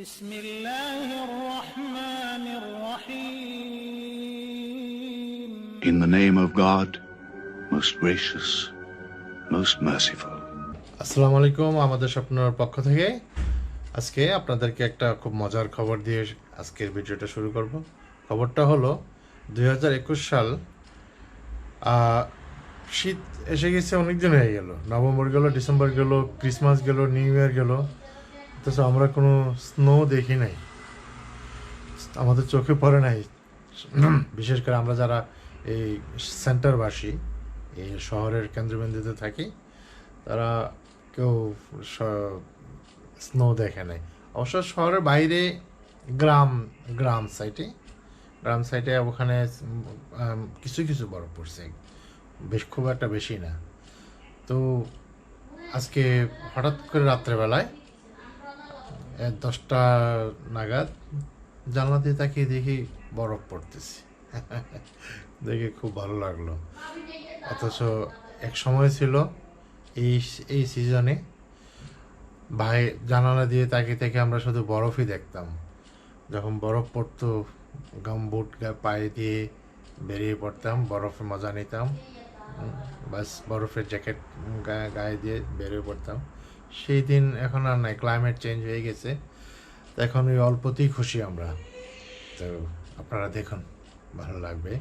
بسم الله الرحمن الرحيم In the name of God, most gracious, most merciful. আসসালামু আলাইকুম আমাদের স্বপ্নের পক্ষ থেকে আজকে আপনাদেরকে একটা খুব মজার খবর দিয়ে আজকের ভিডিওটা শুরু করব খবরটা হলো দুই সাল আহ, শীত এসে গেছে অনেক দিন হয়ে গেল নভেম্বর গেল ডিসেম্বর গেল ক্রিসমাস গেল নিউ ইয়ার গেল অথচ আমরা কোনো স্নো দেখি নাই। আমাদের চোখে পড়ে নাই। বিশেষ করে আমরা যারা এই সেন্টারবাসী, এই শহরের কেন্দ্রবিন্দুতে থাকি, তারা কেউ স্নো দেখে নাই। অবশ্য শহরের বাইরে গ্রাম গ্রাম সাইটে গ্রাম সাইটে ওখানে কিছু কিছু বরফ পড়ছে। বেশ, খুব একটা বেশি না। তো আজকে হঠাৎ করে রাত্রেবেলায় দশটা নাগাদ জানলা দিয়ে তাকিয়ে দেখি বরফ পড়তেছে। দেখে খুব ভালো লাগল। অথচ এক সময় ছিল এই এই সিজনে ভাই জানালা দিয়ে তাকিয়ে থেকে আমরা শুধু বরফই দেখতাম। যখন বরফ পড়তো গামবুট পায়ে দিয়ে বেরিয়ে পড়তাম, বরফে মজা নিতাম। বাস বরফের জ্যাকেট গায়ে দিয়ে বেরিয়ে পড়তাম। সেই দিন এখন আর নাই ক্লাইমেট চেঞ্জ হয়ে গেছে। এখন ওই অল্পতেই খুশি আমরা। তো আপনারা দেখুন, ভালো লাগবে।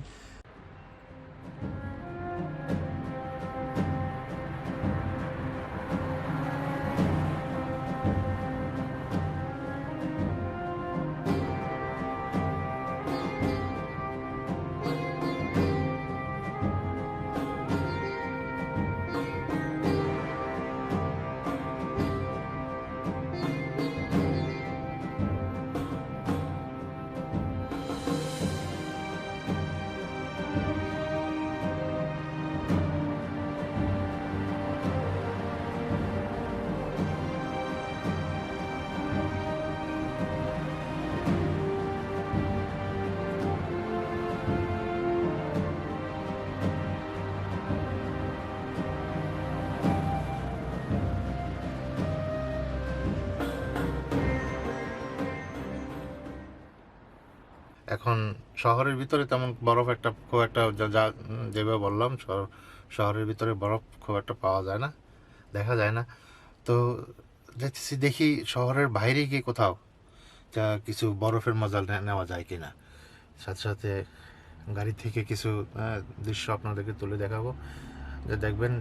এখন শহরের ভিতরে তেমন বরফ একটা খুব একটা যা- যেভাবে বললাম, শহর- শহরের ভিতরে বরফ খুব একটা পাওয়া যায় না, দেখা যায় না। তো দেখতেছি, দেখি শহরের বাইরে গিয়ে কোথাও যা কিছু বরফের মজা নেওয়া যায় কি না সাথে সাথে গাড়ি থেকে কিছু দৃশ্য আপনাদেরকে তুলে দেখাবো। যে দেখবেন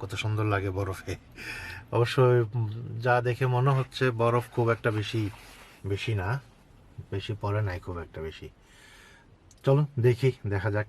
কত সুন্দর লাগে বরফে। অবশ্যই যা দেখে মনে হচ্ছে বরফ খুব একটা বেশি বেশি না। বেশি পড়ে নাই খুব একটা বেশি। চলো দেখি দেখা যাক।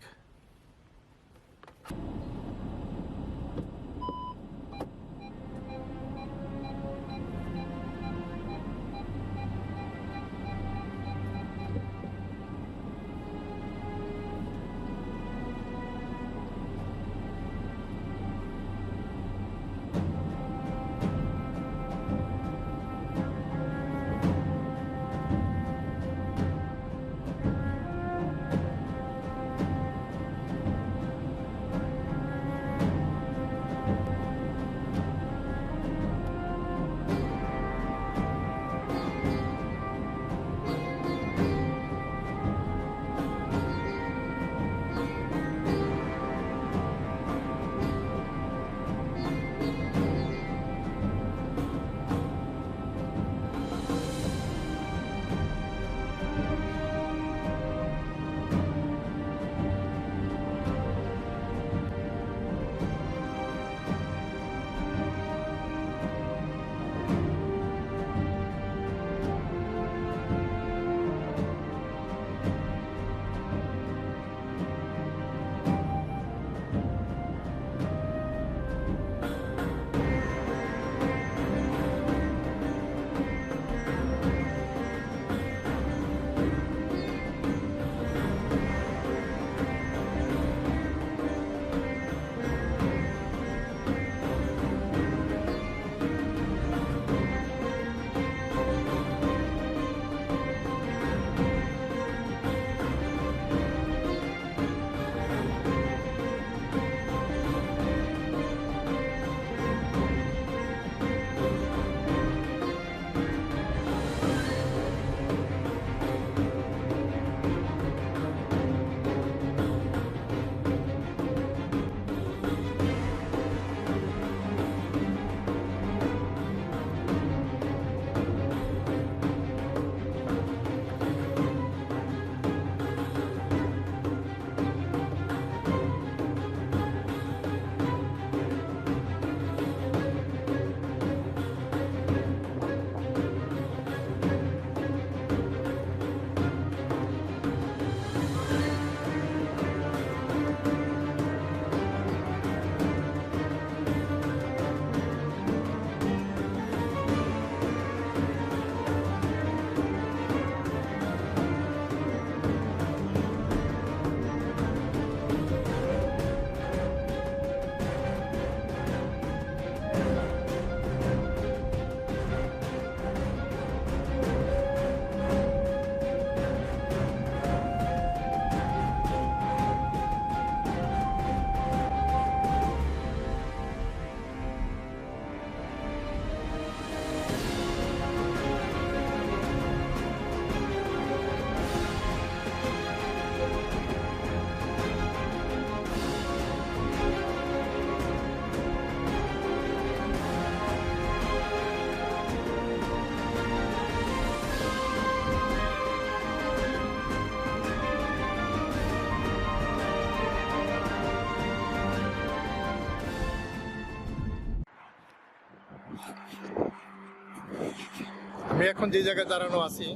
এখন যে জায়গায় দাঁড়ানো আছি,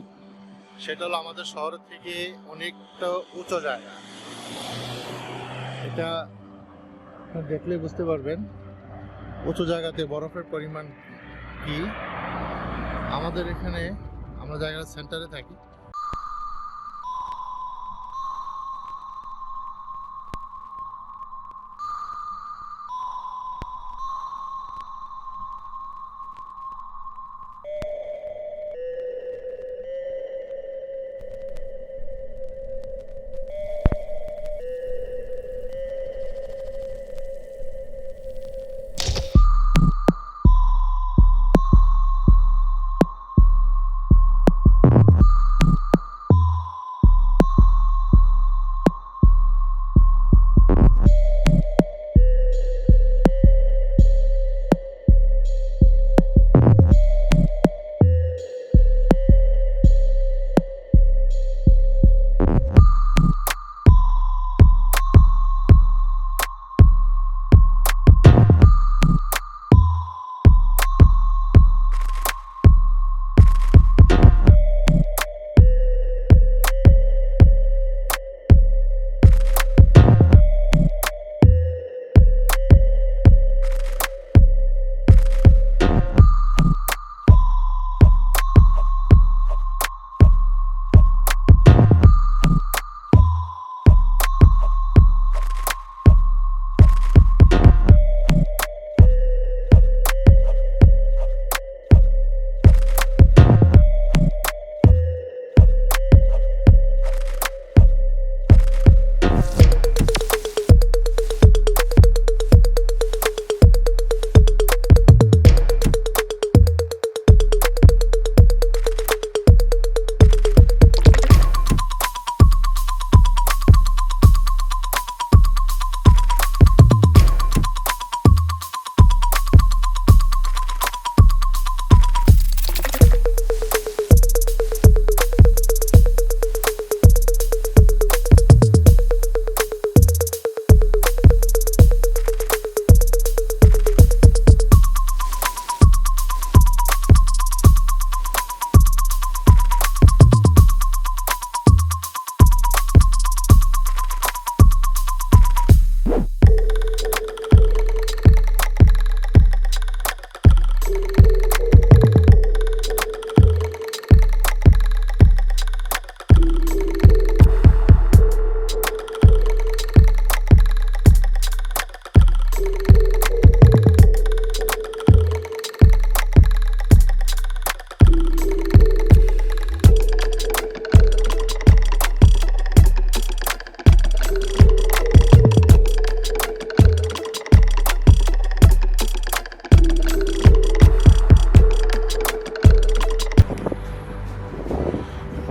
সেটা হলো আমাদের শহর থেকে অনেকটা উঁচু জায়গা। এটা দেখলে বুঝতে পারবেন, উঁচু জায়গাতে বরফের পরিমাণ কি। আমাদের এখানে আমরা জায়গার সেন্টারে থাকি।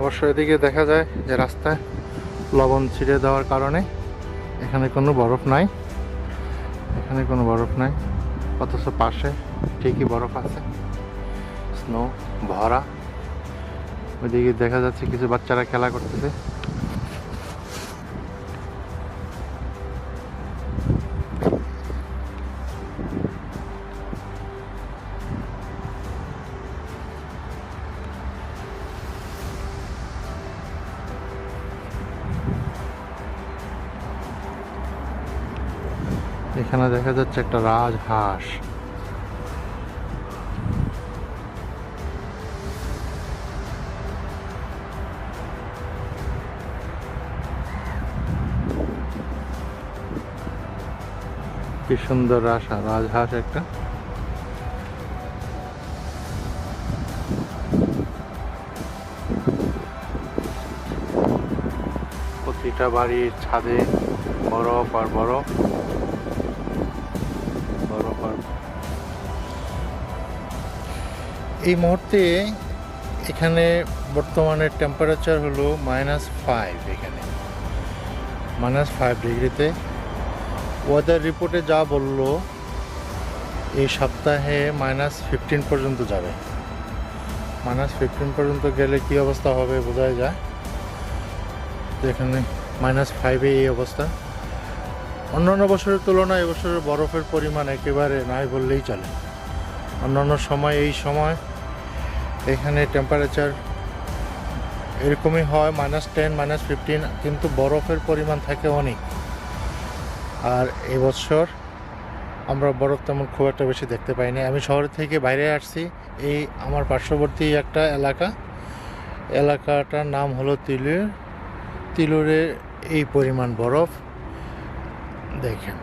অবশ্য এদিকে দেখা যায় যে রাস্তায় লবণ ছিঁড়ে দেওয়ার কারণে এখানে কোনো বরফ নাই। এখানে কোনো বরফ নাই, অথচ পাশে ঠিকই বরফ আছে। স্নো, ভরা। ওইদিকে দেখা যাচ্ছে কিছু বাচ্চারা খেলা করতেছে। এখানে দেখা যাচ্ছে একটা রাজহাঁস। কি সুন্দর রাজা রাজহাঁস একটা। প্রতিটা বাড়ির ছাদে বরফ আর বরফ। বরফ আর এই মুহূর্তে এখানে বর্তমানে টেম্পারেচার হলো মাইনাস ফাইভ এখানে। মাইনাস ফাইভ ডিগ্রিতে ওয়েদার রিপোর্টে যা বলল, এই সপ্তাহে মাইনাস ফিফটিন পর্যন্ত যাবে। মাইনাস ফিফটিন পর্যন্ত গেলে কি অবস্থা হবে বোঝাই যায়। এখানে মাইনাস ফাইভে এই অবস্থা। অন্যান্য বছরের তুলনায় এবছরের বরফের পরিমাণ একেবারে নাই বললেই চলে। অন্যান্য সময় এই সময় এখানে টেম্পারেচার এরকমই হয় মাইনাস টেন মাইনাস ফিফটিন কিন্তু বরফের পরিমাণ থাকে অনেক। আর এবছর আমরা বরফ তেমন খুব একটা বেশি দেখতে পাইনি। আমি শহর থেকে বাইরে আসছি, এই আমার পার্শ্ববর্তী একটা এলাকা। এলাকাটার নাম হলো তিলুর। তিলুরে এই পরিমাণ বরফ। দেখেন।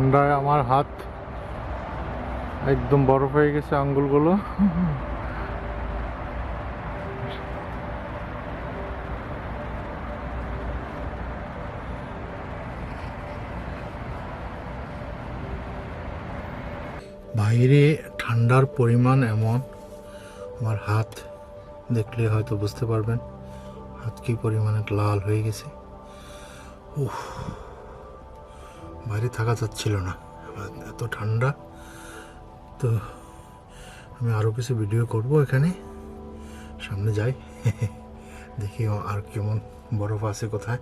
ঠান্ডায় আমার হাত একদম বরফ হয়ে গেছে আঙ্গুলগুলো। বাইরে ঠান্ডার পরিমাণ এমন, আমার হাত দেখলে হয়তো বুঝতে পারবেন, হাত কি পরিমাণে লাল হয়ে গেছে। উফ। বাইরে থাকা যাচ্ছিল না। এত ঠান্ডা। তো আমি আরও কিছু ভিডিও করব এখানে। সামনে যাই। দেখি আর কেমন বরফ আছে কোথায়।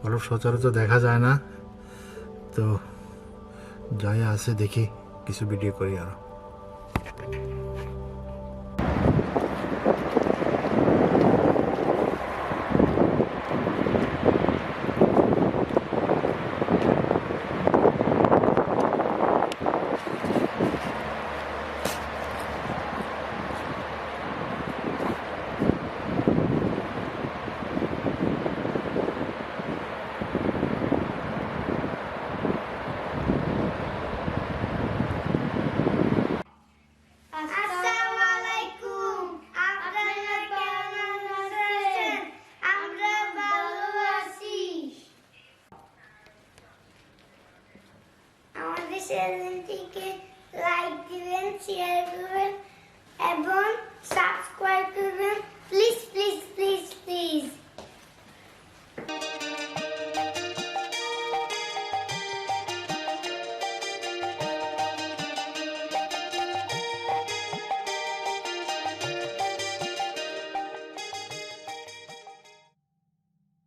বরফ সচরাচর দেখা যায় না। তো যাই আছে দেখি, কিছু ভিডিও করি আরও আসসালামু আলাইকুম আপনারা কেমন আছেন আমরা ভালো আছি আমাদের চ্যানেলটিকে লাইক দিবেন শেয়ার করবেন এবং সাবস্ক্রাইব করবেন। প্লিজ